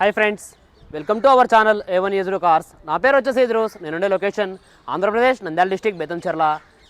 Hi friends welcome to our channel A1 used cars నా పేరు వచ్చేసి నేను నేనుండే లొకేషన్ ఆంధ్రప్రదేశ్ నంద్యాల డిస్టిక్ బెతంచెర్ల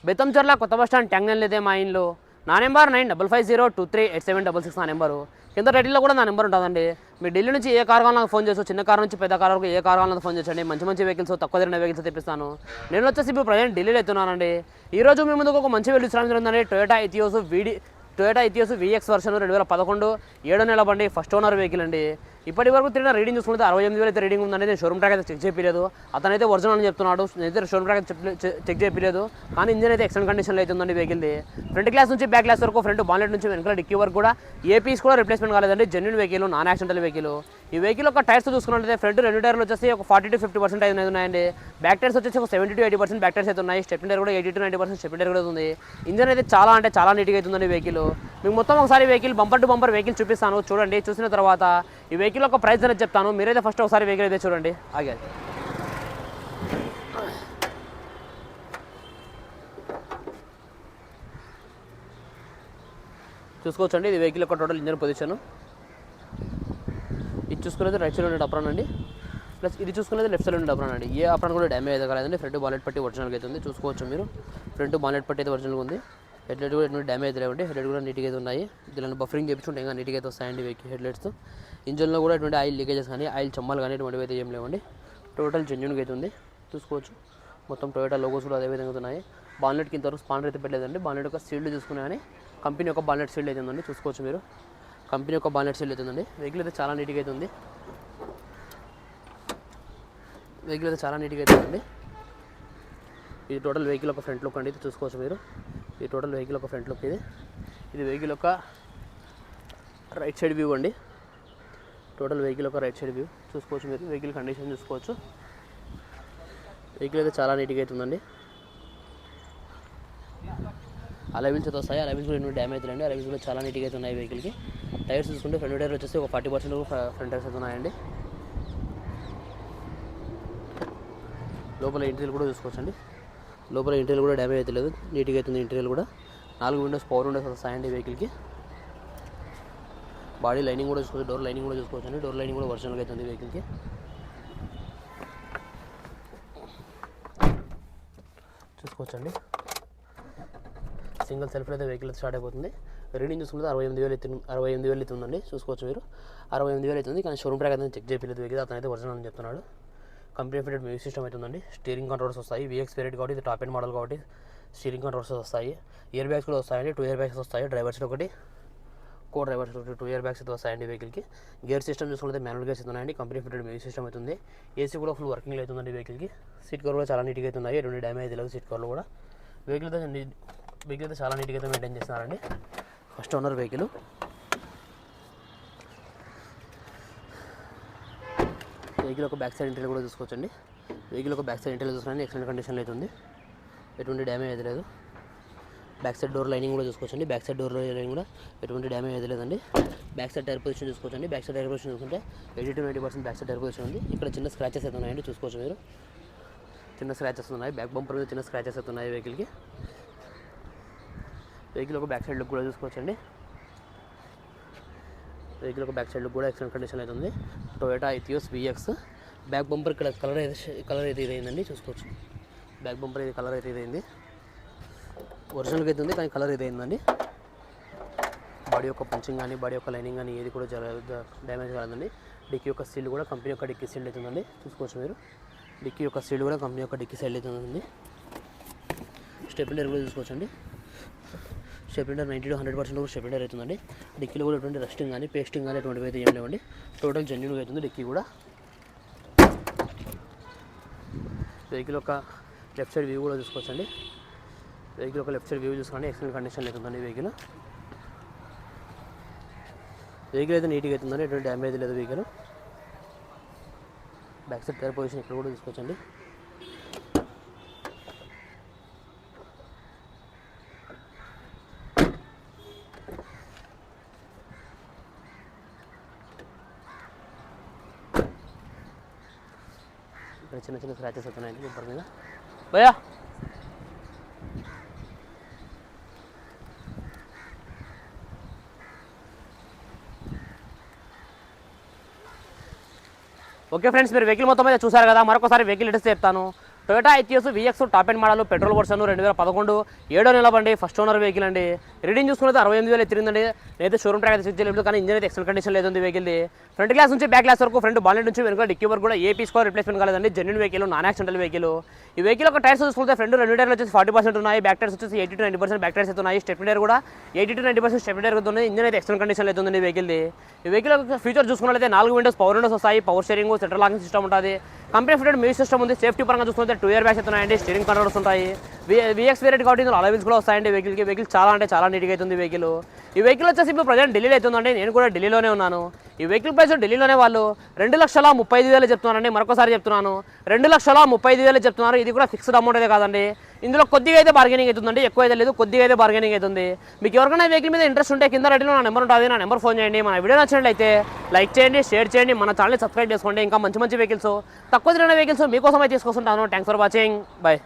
బెతంచెర్ల కొత్త బస్ స్టాండ్ ట్యాంగ్ లేదే మా ఇంట్లో నా number nine double five zero two three eight seven double six నా నెంబరు. కింద టైటిల్లో కూడా నా నెంబర్ ఉంటుందండి. మీరు ఢిల్లీ నుంచి ఏ కార్ కావాలన్నా ఫోన్ చేసి చిన్న కార్ నుంచి పెద్ద కార్ వరకు ఏ కార్ కావాలన్నా ఫోన్ చేయండి మంచి మంచి వెహికల్స్ తక్కువ తిరిగిన వెహికల్స్ తెప్పిస్తాను. నేను వచ్చేసి ఇప్పుడు ప్రజెంట్ ఢిల్లీలో ఎత్తున్నానండి. ఈ రోజు మీ ముందుకు ఒక మంచి వెహికల్ ఇచ్చడం టొయోటా ఇథియోస్ వీడి టొయోటా ఇథియోస్ విఎక్స్ వర్షన్ రెండు వేల పదకొండు ఏడో నెల బండి ఫస్ట్ ఓనర్ వెహికల్ అండి. ఇప్పటి వరకు తిరిగిన రీడింగ్ చూసుకుంటే అరవై ఎనిమిది వేలు అయితే రీడింగ్ ఉందండి నేను షోరూమ్ ట్రాక్ అయితే చెక్ చేయలేదు అతనైతే ఒరిజినల్ అని చెప్తున్నాడు. నేనైతే షోరూమ్ ట్రాక్ చెక్ చేయలేదు కానీ ఇంజిన్ అయితే ఎక్సలెంట్ కండిషన్లో అయితే ఉందండి వెహికల్ది ఫ్రంట్ క్లాస్ నుంచి బ్యాక్ క్లాస్ వరకు ఫ్రంట్ బాన్లెట్ నుంచి వెనకాల డిక్కీ వరకు కూడా ఏ పీస్ కూడా రిప్లేస్మెంట్ కాలేదండి. Genuine vehicle non accidental vehicle ఈ వెహికల్ ఒక టైర్స్ చూసుకున్నట్లయితే ఫ్రంట్ రెండు టైర్లు వచ్చేసి ఒక ఫార్టీ టు ఫిఫ్టీ పర్సెంట్ అయితే ఉన్నాయండి. బ్యాక్ టైర్స్ వచ్చేసి ఒక seventy to eighty percent back tyres అయితే ఉన్నాయి. స్టెప్ టైర్ కూడా eighty to ninety percent step tyre కూడా ఉంది. ఇంజన్ అయితే చాలా అంటే చాలా నీట్గా అవుతుందండి వెహికల్. మీకు మొత్తం ఒకసారి vehicle bumper to bumper vehicle చూపిస్తాను. చూడండి చూసిన తర్వాత ఈ వెహికల్ ఒక ప్రైస్ అనేది చెప్తాను. మీరైతే ఫస్ట్ ఒకసారి వెహికల్ అయితే చూడండి. ఆగే. చూసుకోవచ్చండి ఇది వెహికల్ యొక్క టోటల్ ఇంజన్ పొజిషన్. ఇది చూసుకునేది రైట్ సైడ్ ఉండే అప్రాన్ అండి. ప్లస్ ఇది చూసుకునేది లెఫ్ట్ సైడ్ ఉండే అప్రాన్ అండి. ఏ అప్రాన్ కూడా డ్యామేజ్ అయితే కాలేదండి. ఫ్రంట్ బాలెట్ పట్టి ఒరిజినల్గా అయితే ఉంది. చూసుకోవచ్చు మీరు. ఫ్రంట్ బాలెట్ పట్టి అయితే ఒరిజినల్గా ఉంది. హెడ్లైట్ కూడా ఎటువంటి డ్యామేజ్ లేవండి. హెడ్లైట్ కూడా నీట్గా అయితే ఉన్నాయి. దీనిలో బఫరింగ్ చేయించుకుంటే ఇంకా నీట్గా అయితే వస్తాయండి వెహికల్ హెడ్లైట్స్ ఇంజన్లో కూడా ఎటువంటి ఆయిల్ లీకేజెస్ కానీ ఆయిల్ చమ్మాలు కానీ ఎటువంటివి అయితే ఏం లేవండి. టోటల్ జెన్యున్గా అయితే ఉంది. చూసుకోవచ్చు. మొత్తం టొయోటా లోగోస్ కూడా అదే విధంగా ఉన్నాయి. బాన్లెట్కి ఇంతవరకు స్పానర్ అయితే పెట్టలేదండి. బాన్లెట్ యొక్క సీల్డ్ చూసుకున్నా కానీ కంపెనీ యొక్క బాన్లెట్ సీల్డ్ అయితే ఉందండి. చూసుకోవచ్చు మీరు. కంపెనీ యొక్క బాలెట్ సెల్ అవుతుందండి. వెహికల్ అయితే చాలా నీట్గా అయితే ఉంది. వెహికల్ అయితే చాలా నీట్గా అయితే ఉందండి ఇది టోటల్ వెహికల్ ఒక ఫ్రంట్ లుక్ అండి. ఇది చూసుకోవచ్చు మీరు. ఇది టోటల్ వెహికల్ ఒక ఫ్రంట్ లుక్ ఇది. ఇది వెహికల్ ఒక రైట్ సైడ్ వ్యూ అండి. టోటల్ వెహికల్ ఒక రైట్ సైడ్ వ్యూ చూసుకోవచ్చు మీరు. వెహికల్ కండిషన్ చూసుకోవచ్చు. వెహికల్ అయితే చాలా నీట్గా అవుతుందండి అలవిల్స్ అయితే వస్తాయి. అలవిల్స్ కూడా ఎన్నో డ్యామేజ్ అండి అలవిల్స్ కూడా చాలా నీట్గా అయితే ఉన్నాయి వెహికల్కి. టైర్స్ చూసుకుంటే ఫ్రంట్ టైర్ వచ్చేసి ఒక ఫార్టీ పర్సెంట్ ఫ్రంట్ టైర్స్ అయితే ఉన్నాయండి. లోపల ఇంటీరియల్ కూడా చూసుకోవచ్చండి. లోపల ఇంటీరియల్ కూడా డ్యామేజ్ అయితే లేదు. నీట్గా అవుతుంది ఇంటీరియల్ కూడా. నాలుగు విండోస్ పవర్ విండోస్ వస్తాయండి వెహికల్కి. బాడీ లైనింగ్ కూడా చూసుకోవచ్చు. డోర్ లైనింగ్ కూడా చూసుకోవచ్చండి. డోర్ లైనింగ్ కూడా ఒరిజినల్గా అవుతుంది వెహికల్కి. చూసుకోవచ్చండి. సింగిల్ సెల్ఫ్ అయితే వెహికల్ స్టార్ట్ అయిపోతుంది. రీడింగ్ చూసుకుంటే అరవై ఎనిమిది వేలు అయితే అరవై ఎనిమిది వేలు అవుతుందండి చూసుకోవచ్చు మీరు. అరవై ఎనిమిది వేలు అవుతుంది కానీ షోరూమ్ ట్రాక్ అయితే చెక్ చేయలేదు. వెహికల్ అతను అయితే ఒరిజినల్ అని చెప్తున్నాడు. కంపెనీ ఫిటెడ్ మ్యూజిక్ సిస్టమ్ అవుతుందండి స్టీరింగ్ కంట్రోల్స్ వస్తాయి. విఎక్స్ వేరియట్ కాబట్టి ఇది టాప్ ఎండ్ మోడల్ కాబట్టి స్టీరింగ్ కంట్రోల్స్ వస్తాయి. ఇయర్ బ్యాగ్స్ కూడా వస్తాయండి. టూ ఇయర్ బ్యాగ్స్ వస్తాయి. డ్రైవర్స్ ఒకటి. కో డ్రైవర్స్ ఒకటి. టూ ఇయర్ బ్యాగ్స్ అయితే వస్తాయండి వెహికల్కి. గేర్ సిస్టమ్ చూసుకుంటే మాన్యువల్ గేర్స్ ఉన్నాయండి. కంపెనీ ఫిటెడ్ మ్యూజిక్ సిస్టమ్ అవుతుంది ఏసీ కూడా ఫుల్ వర్కింగ్ అవుతుందండి వెహికల్కి. సీట్ కవర్ కూడా చాలా నీట్గా అయితే ఉన్నాయి. ఎటువంటి డ్యామేజ్ లేదు సీట్ కవర్లు కూడా. వెహికల్ అయితే వెహికల్ అయితే చాలా నీట్గా అయితే మెయింటైన్ చేస్తున్నారండి. ఫస్ట్ ఓనర్ వెహికల్ వెహికల్ ఒక బ్యాక్ సైడ్ ఇంటర్వ్యూ కూడా చూసుకోవచ్చండి. వెహికల్ ఒక బ్యాక్ సైడ్ ఇంటర్వ్యూ చూసుకోండి ఎక్సలెంట్ కండిషన్లో అయితే ఉంది. ఎటువంటి డ్యామేజ్ అయితే లేదు. బ్యాక్ సైడ్ డోర్ లైనింగ్ కూడా చూసుకోవచ్చండి. బ్యాక్ సైడ్ డోర్ లైనింగ్ కూడా ఎటువంటి డ్యామేజ్ అయితే లేదండి. బ్యాక్ సైడ్ టైర్ పొజిషన్ చూసుకోవచ్చండి. బ్యాక్ సైడ్ టైర్ పొజిషన్ చూసుకుంటే eighty to ninety percent back side tyre position ఉంది. ఇక్కడ చిన్న స్క్రాచెస్ అయితే ఉన్నాయండి. చూసుకోవచ్చు మీరు. చిన్న స్క్రాచెస్ ఉన్నాయి. బ్యాక్ బంపర్ మీద చిన్న స్క్రాచెస్ అయితే ఉన్నాయి వెహికల్కి వెహికల్ ఒక బ్యాక్ సైడ్ లుక్ కూడా చూసుకోవచ్చండి. వెహికల్ ఒక బ్యాక్ సైడ్ లుక్ కూడా ఎక్సలెంట్ కండిషన్ అయితే ఉంది. Toyota Etios VX back bumper ఇక్కడ కలర్ అయితే కలర్ అయితే ఇదైందండి చూసుకోవచ్చు. బ్యాక్ బంపర్ అయితే కలర్ అయితే ఇదైంది. ఒరిజినల్గా అయితే ఉంది కానీ కలర్ ఇదైందండి. బాడీ యొక్క పంచింగ్ కానీ బాడీ యొక్క లైనింగ్ కానీ ఏది కూడా డ్యామేజ్ కాలేదండి డిక్కీ యొక్క సీల్ కూడా కంపెనీ యొక్క డిక్కీ సీల్ అవుతుందండి చూసుకోవచ్చు మీరు. డిక్కీ యొక్క సీల్ కూడా కంపెనీ యొక్క డిక్కీ సైడ్ అవుతుందండి స్టెప్లర్ కూడా చూసుకోవచ్చండి. Stepney ninety to hundred percent కూడా స్టెప్లెండర్ అవుతుందండి. డిక్కీలో కూడా ఎటువంటి రెస్టింగ్ కానీ పేస్టింగ్ కానీ ఎటువంటివి అయితే ఏం లేవండి. టోటల్ జెన్యున్గా అవుతుంది డిక్కీ కూడా. వెహికల్ ఒక లెఫ్ట్ సైడ్ వ్యూ కూడా చూసుకోవచ్చండి. వెహికల్ ఒక లెఫ్ట్ సైడ్ వ్యూ చూసుకోండి ఎక్సలెంట్ కండిషన్ అవుతుందండి వెహికల్ వెహికల్ అయితే నీట్గా అవుతుందండి ఎటువంటి డ్యామేజ్ లేదు vehicle back side tyre position ఇక్కడ కూడా చూసుకోవచ్చండి. ఇక్కడ చిన్న చిన్న స్క్రాచెస్ అవుతున్నాయండి బొబ్బర్ మీద. భయా ఓకే ఫ్రెండ్స్ మీరు వెహికల్ మొత్తం మీద చూసారు కదా మరొకసారి వెహికల్ డీటెయిల్స్ చెప్తాను. Toyota Etios VX top end model petrol version రెండు వేల పదకొండు. ఏడో నెల బండి ఫస్ట్ ఓనర్ వెహికల్ అండి. రీడింగ్ చూసుకుంటే అరవై ఎనిమిది వేలు ఎత్తిరిందండి. నేనైతే షోరూమ్ ట్రాక్ అయితే చెక్ చేయలేదు కానీ ఇంజన్ అయితే ఎక్సల్ కండిషన్ లేదు వెహికల్ది ఫ్రంట్ గ్లాస్ నుంచి బ్యాక్ గ్లాస్ వరకు ఫ్రంట్ బాలెట్ నుంచి వెనుక డిక్కీ వరకు కూడా ఏ పీస్ కూడా రిప్లేస్మెంట్ కాలేదండి. Genuine vehicle non accidental vehicle ఈ వెహికల్ ఒక టైర్స్ చూసుకుంటే ఫ్రంట్ రెండు టైర్లు వచ్చేసి ఫార్టీ పర్సెంట్ ఉన్నాయి. బ్యాక్ టైర్స్ వచ్చేసి eighty to ninety percent back tyres అయితే ఉన్నాయి. స్టెప్ టైర్ కూడా eighty to ninety percent step tyre ఉంది ఇంజన్ అయితే ఎక్సల్ కండిషన్ అవుతుంది వెహికల్ది ఈ వెహికల్ ఫీచర్ చూసుకున్నట్లయితే నాలుగు విండోస్ పవర్ విండోస్ వస్తాయి. Power sharing central locking system ఉంటుంది. కంపెనీ ఫిటెడ్ మ్యూజిక్ సిస్టమ్ ఉంది. సేఫ్టీ పరంగా చూసుకుంటే టూ ఇయర్ బ్యాగ్స్ ఉన్నాయండి స్టీరింగ్ కంట్రోల్స్ ఉంటాయి. విఎక్స్ వేరియట్ కాబట్టి ఇందులో అలవిల్స్ కూడా వస్తాయండి వెహికల్కి వెహికల్ చాలా అంటే చాలా నీట్గా అవుతుంది వెహికల్ ఈ వెహికల్ వచ్చేసి ఇప్పుడు ప్రజెంట్ ఢిల్లీలో అవుతుందండి నేను కూడా ఢిల్లీలోనే ఉన్నాను. ఈ వెహికల్ ప్రైస్ ఢిల్లీలోనే వాళ్ళు రెండు లక్షల ముప్పై ఐదు వేలు చెప్తున్నారండి మరొకసారి చెప్తున్నాను. రెండు లక్షల ముప్పై ఐదు వేలు చెప్తున్నారు ఇది కూడా ఫిక్స్డ్ అమౌంట్ అయితే కాదండి. ఇందులో కొద్దిగా అయితే బార్గెనింగ్ అవుతుందండి. ఎక్కువ అయితే లేదు కొద్దిగా అయితే బార్గెనింగ్ అవుతుంది. మీకు ఎవరికైనా వెహికల్ మీద ఇంట్రెస్ట్ ఉంటే కింద రెడీలో నా నెంబర్ ఉంటుంది నా నెంబర్ ఫోన్ చేయండి. మన వీడియో నచ్చినట్లయితే లైక్ చేయండి షేర్ చేయండి మన ఛానల్ని సబ్స్క్రైబ్ చేసుకోండి. ఇంకా మంచి మంచి వెహికల్స్ తక్కువ తిరిగిన వెహికల్స్ మీకోసం అయితే తీసుకొస్తుంటాను. Thanks for watching bye